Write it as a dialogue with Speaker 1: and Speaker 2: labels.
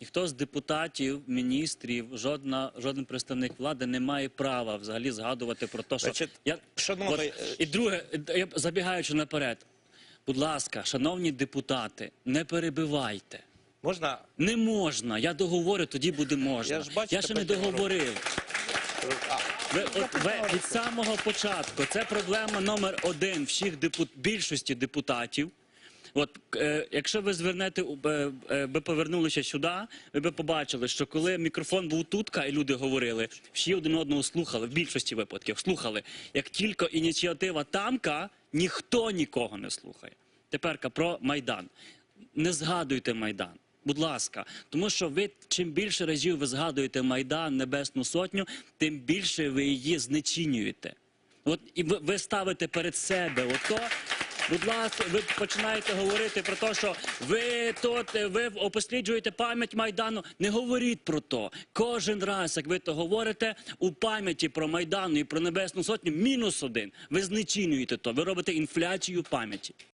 Speaker 1: Ніхто з депутатів, міністрів, жодна, жоден представник влади не має права взагалі згадувати про те, що
Speaker 2: Значить,
Speaker 1: я
Speaker 2: шановний,
Speaker 1: От, і друге, я забігаючи наперед, будь ласка, шановні депутати, не перебивайте.
Speaker 2: Можна
Speaker 1: Не можна. Я договорю, тоді буде можна.
Speaker 2: Я ж бачите,
Speaker 1: ще не договорив. Ви, от, ви від самого початку це проблема номер один всіх депут, більшості депутатів. От е, якщо ви звернете, е, повернулися сюди, ви би побачили, що коли мікрофон був тутка і люди говорили, всі один одного слухали, в більшості випадків слухали. Як тільки ініціатива тамка, ніхто нікого не слухає. Теперка про Майдан. Не згадуйте Майдан. Будь ласка, тому що ви чим більше разів ви згадуєте Майдан, Небесну Сотню, тим більше ви її знецінюєте. От і ви ставите перед себе ото. Будь ласка, ви починаєте говорити про те, що ви тут ви опосліджуєте пам'ять Майдану. Не говоріть про то. Кожен раз, як ви то говорите, у пам'яті про майдану і про Небесну Сотню мінус один. Ви знецінюєте то. Ви робите інфляцію пам'яті.